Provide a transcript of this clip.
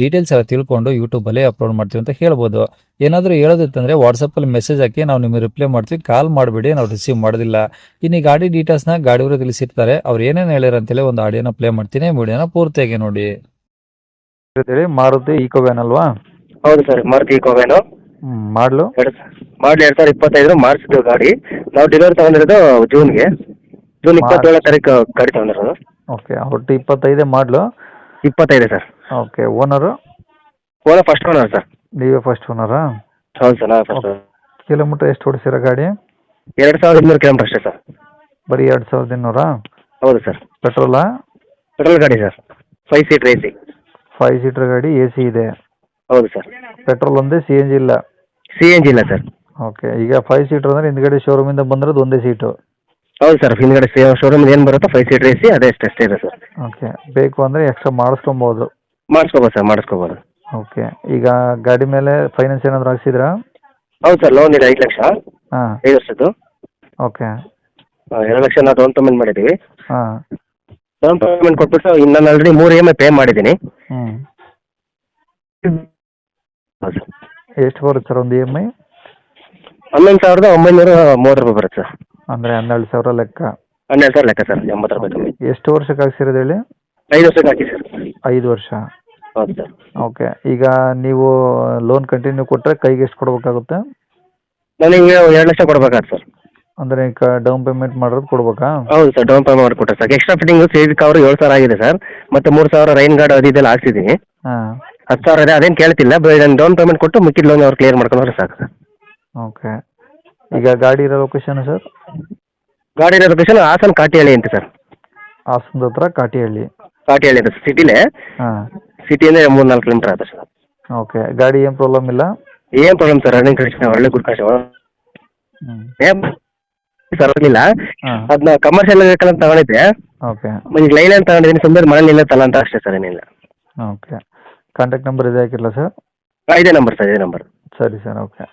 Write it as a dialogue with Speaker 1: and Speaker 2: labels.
Speaker 1: Details ಎಲ್ಲ ತಿಳ್ಕೊಂಡು ಯೂಟ್ಯೂಬಲ್ಲಿ ಅಪ್ಲೋಡ್ ಮಾಡ್ತೀವಿ ಅಂತ ಹೇಳ್ಬೋದು. ಏನಾದರೂ ಹೇಳೋದಿತ್ತಂದರೆ ವಾಟ್ಸಪ್ಪಲ್ಲಿ ಮೆಸೇಜ್ ಹಾಕಿ ನಾವು ನಿಮಗೆ ರಿಪ್ಲೈ ಮಾಡ್ತೀವಿ ಕಾಲ್ ಮಾಡಬೇಡಿ ನಾವು ರಿಸೀವ್ ಮಾಡೋದಿಲ್ಲ. ಇನ್ನು ಈ ಗಾಡಿ ಡೀಟೇಲ್ಸ್ನ ಗಾಡಿಯವರು ತಿಳಿಸಿರ್ತಾರೆ. ಅವ್ರು ಏನೇನು ಹೇಳಿರ ಅಂತೇಳಿ ಒಂದು ಆಡಿಯೋನ ಪ್ಲೇ ಮಾಡ್ತೀನಿ ವಿಡಿಯೋನ ಪೂರ್ತಿಯಾಗಿ ನೋಡಿ. ಮಾರುತಿ ಈಕೋ ವ್ಯಾನ್ ಅಲ್ವಾ?
Speaker 2: ಹೌದು ಸರ್ ಮಾರುತಿ ಕೋವೇನು
Speaker 1: ಮಾಡಲು?
Speaker 2: ಮಾಡಲು ಮಾಡಲಿ ಎರಡು ಸಾವಿರದ ಇಪ್ಪತ್ತೈದು ಮಾರ್ಚ್ದು ಗಾಡಿ. ನಾವು ಡೆಲಿವರಿ ತಗೊಂಡಿರೋದು ಜೂನ್ಗೆ. ಜೂನ್ ಇಪ್ಪತ್ತೇಳು ತಾರೀಕು ಗಾಡಿ ತಗೊಂಡಿರೋದು.
Speaker 1: ಓಕೆ ಒಟ್ಟು ಇಪ್ಪತ್ತೈದೇ ಮಾಡಲು?
Speaker 2: ಇಪ್ಪತ್ತೈದೇ ಸರ್.
Speaker 1: ಓಕೆ ಓನರು
Speaker 2: ಓನ ಫಸ್ಟ್ ಓನರ್ ಸರ್
Speaker 1: ನೀವೇ ಫಸ್ಟ್ ಓನರಾ
Speaker 2: ಹೌದು ಸರ್ ನಾವು ಫಸ್ಟ್
Speaker 1: ಕಿಲೋಮೀಟರ್ ಎಷ್ಟು ಓಡಿಸಿರ ಗಾಡಿ?
Speaker 2: ಎರಡು ಸಾವಿರದ ಇನ್ನೂರು ಕಿಲೋಮೀಟರ್ ಅಷ್ಟೇ ಸರ್
Speaker 1: ಬರೀ ಎರಡು ಸಾವಿರದ ಇನ್ನೂರಾ?
Speaker 2: ಹೌದು ಸರ್
Speaker 1: ಪೆಟ್ರೋಲಾ
Speaker 2: ಪೆಟ್ರೋಲ್ ಗಾಡಿ ಸರ್ ಫೈವ್ ಸೀಟ್ ಸಿ
Speaker 1: ಫೈವ್ ಸೀಟರ್ ಗಾಡಿ ಎ ಸಿ ಇದೆ.
Speaker 2: ಹೌದು ಸರ್
Speaker 1: ಪೆಟ್ರೋಲ್ ಒಂದೇ ಸಿ ಎನ್ ಜಿ ಇಲ್ಲ.
Speaker 2: ಸಿ ಎನ್ ಜಿ ಇಲ್ಲ ಸರ್
Speaker 1: ಓಕೆ ಈಗ ಫೈವ್ ಸೀಟರ್ ಅಂದರೆ ಹಿಂದ್ಗಡೆ ಶೋರೂಮಿಂದ ಬಂದಿರೋದು ಒಂದೇ ಸೀಟು
Speaker 2: ಹೌದು ಸರ್ ಹಿಂದ್ಗಡೆ ಶೋರೂಮ್ ಏನು ಬರುತ್ತೋ ಫೈವ್ ಸೀಟ್ ಸಿ ಅದೇ ಅಷ್ಟೇ ಅಷ್ಟೇ ಇದೆ ಸರ್
Speaker 1: ಓಕೆ ಬೇಕು ಅಂದರೆ ಎಕ್ಸ್ಟ್ರಾ ಮಾಡಿಸ್ಕೊಬೋದು.
Speaker 2: ಮಾಡಿಸ್ಕೋಬೋದು ಸರ್ ಮಾಡಿಸ್ಕೋಬೋದು.
Speaker 1: ಓಕೆ ಈಗ ಗಾಡಿ ಮೇಲೆ ಫೈನಾನ್ಸ್ ಏನಾದರೂ ಹಾಕ್ಸಿದ್ರಾ?
Speaker 2: ಹೌದು ಸರ್ ಲೋನ್ ಇದೆ ಐದು ಲಕ್ಷ.
Speaker 1: ಹಾಂ.
Speaker 2: ಐದು ವರ್ಷದ್ದು.
Speaker 1: ಓಕೆ.
Speaker 2: ಆ, ಎರಡು ಲಕ್ಷ ನಾವು ಡೌನ್ ಪೇಮೆಂಟ್ ಮಾಡಿದ್ದೀವಿ.
Speaker 1: ಹಾಂ.
Speaker 2: ಡೌನ್ ಪೇಮೆಂಟ್ ಕೊಟ್ಬಿಟ್ಟು ಇನ್ನು ನಾನು ಆಲ್ರೆಡಿ ಮೂರು ಇ ಎಂ ಐ ಪೇ ಮಾಡಿದ್ದೀನಿ.
Speaker 1: ಹ್ಞೂ
Speaker 2: ಹೌದು ಸರ್.
Speaker 1: ಎಷ್ಟು ಬರುತ್ತೆ ಸರ್ ಒಂದು ಇ ಎಂ ಐ
Speaker 2: ಹನ್ನೊಂದು ಸಾವಿರದ ಒಂಬೈನೂರ ಮೂವತ್ತು ರೂಪಾಯಿ ಬರುತ್ತೆ ಸರ್.
Speaker 1: ಅಂದರೆ ಹನ್ನೆರಡು ಸಾವಿರ ಲೆಕ್ಕ.
Speaker 2: ಹನ್ನೆರಡು ಸಾವಿರ ಲೆಕ್ಕ ಸರ್ ಎಂಬತ್ತು ರೂಪಾಯಿ ಕಮ್ಮಿ.
Speaker 1: ಎಷ್ಟು ವರ್ಷಕ್ಕೆ ಹಾಕ್ಸಿರೋದು ಹೇಳಿ?
Speaker 2: ಐದು ವರ್ಷಕ್ಕೆ ಹಾಕಿ ಸರ್.
Speaker 1: ಐದು ವರ್ಷ.
Speaker 2: ಹೌದು ಸರ್.
Speaker 1: ಓಕೆ ಈಗ ನೀವು ಲೋನ್ ಕಂಟಿನ್ಯೂ ಕೊಟ್ಟರೆ ಕೈಗೆ ಎಷ್ಟು ಕೊಡಬೇಕಾಗುತ್ತೆ?
Speaker 2: ನನಗೆ ಎರಡು ಲಕ್ಷ ಕೊಡ್ಬೇಕಾಗ್ತದೆ ಸರ್.
Speaker 1: ಅಂದರೆ ಈಗ ಡೌನ್ ಪೇಮೆಂಟ್ ಮಾಡೋದು ಕೊಡ್ಬೇಕಾ?
Speaker 2: ಹೌದು ಸರ್ ಡೌನ್ ಪೇಮೆಂಟ್ ಮಾಡಿಕೊಟ್ಟೆ ಸರ್. ಎಕ್ಸ್ಟ್ರಾ ಫಿಟ್ಟಿಂಗು ಸೇವಿಕ್ ಕವರ್ ಏಳು ಸಾವಿರ ಆಗಿದೆ ಸರ್. ಮತ್ತೆ ಮೂರು ಸಾವಿರ ರೈನ್ ಗಾರ್ಡ್ ಅದು ಇದೆಲ್ಲ ಹಾಕ್ಸಿದ್ದೀನಿ.
Speaker 1: ಹಾಂ.
Speaker 2: ಹತ್ತು ಸಾವಿರ ಇದೆ ಅದೇನು ಕೇಳ್ತಿಲ್ಲ. ಬ ನಾನು ಡೌನ್ ಪೇಮೆಂಟ್ ಕೊಟ್ಟು ಮಿಕ್ಕಿದ ಲೋನ್ ಅವ್ರು ಕ್ಲಿಯರ್ ಮಾಡ್ಕೊಂಡ್ರೆ ಸಾಕು ಸರ್.
Speaker 1: ಓಕೆ ಈಗ ಗಾಡಿ ಇರೋ ಲೊಕೇಶನ್ ಸರ್?
Speaker 2: ಗಾಡಿ ಲೊಕೇಶನ್ ಹಾಸನ ಕಾಟಿಹಳ್ಳಿ ಅಂತ ಸರ್.
Speaker 1: ಹಾಸನದ ಹತ್ರ ಕಾಟಿಹಳ್ಳಿ.
Speaker 2: ಕಾಟಿಹಳ್ಳಿ ಅಂತ ಸಿಟಿಲೇ
Speaker 1: ಹಾಂ.
Speaker 2: ಸಿಟಿಯಿಂದ ಮೂರು ನಾಲ್ಕು ಕಿಲೋಮೀಟರ್ ಆಗುತ್ತೆ ಸರ್.
Speaker 1: ಓಕೆ ಗಾಡಿ ಏನು ಪ್ರಾಬ್ಲಮ್ ಇಲ್ಲ?
Speaker 2: ಏನು ಪ್ರಾಬ್ಲಮ್ ಸರ್? ರನ್ನಿಂಗ್ ಕಂಡೀಷನ್ ಒಳ್ಳೆ ಗುಡ್ ಕಂಡೀಷನ್
Speaker 1: ಹ್ಞೂ
Speaker 2: ಏನ್ ಸರ್ ಇಲ್ಲ
Speaker 1: ಹಾಂ.
Speaker 2: ಅದನ್ನ ಕಮರ್ಷಿಯಲ್ ವೆಹಿಕಲ್ ಅಂತ ತಗೊಂಡಿದ್ದೆ.
Speaker 1: ಓಕೆ.
Speaker 2: ಈಗ ಲೈನ್ ಅಂತ ತಗೊಂಡಿದ್ದೀನಿ. ಸುಮ್ಮನೆ ಮನೇಲಿ ನಿಲ್ಲತ್ತಲ್ಲ ಅಂತ ಅಷ್ಟೇ ಸರ್ ಏನಿಲ್ಲ.
Speaker 1: ಓಕೆ. ಕಾಂಟ್ಯಾಕ್ಟ್ ನಂಬರ್ ಇದೆ ಹಾಕಿರಲ್ಲ ಸರ್?
Speaker 2: ಆ, ಇದೇ ನಂಬರ್ ಸರ್ ಇದೇ ನಂಬರ್.
Speaker 1: ಸರಿ ಸರ್ ಓಕೆ.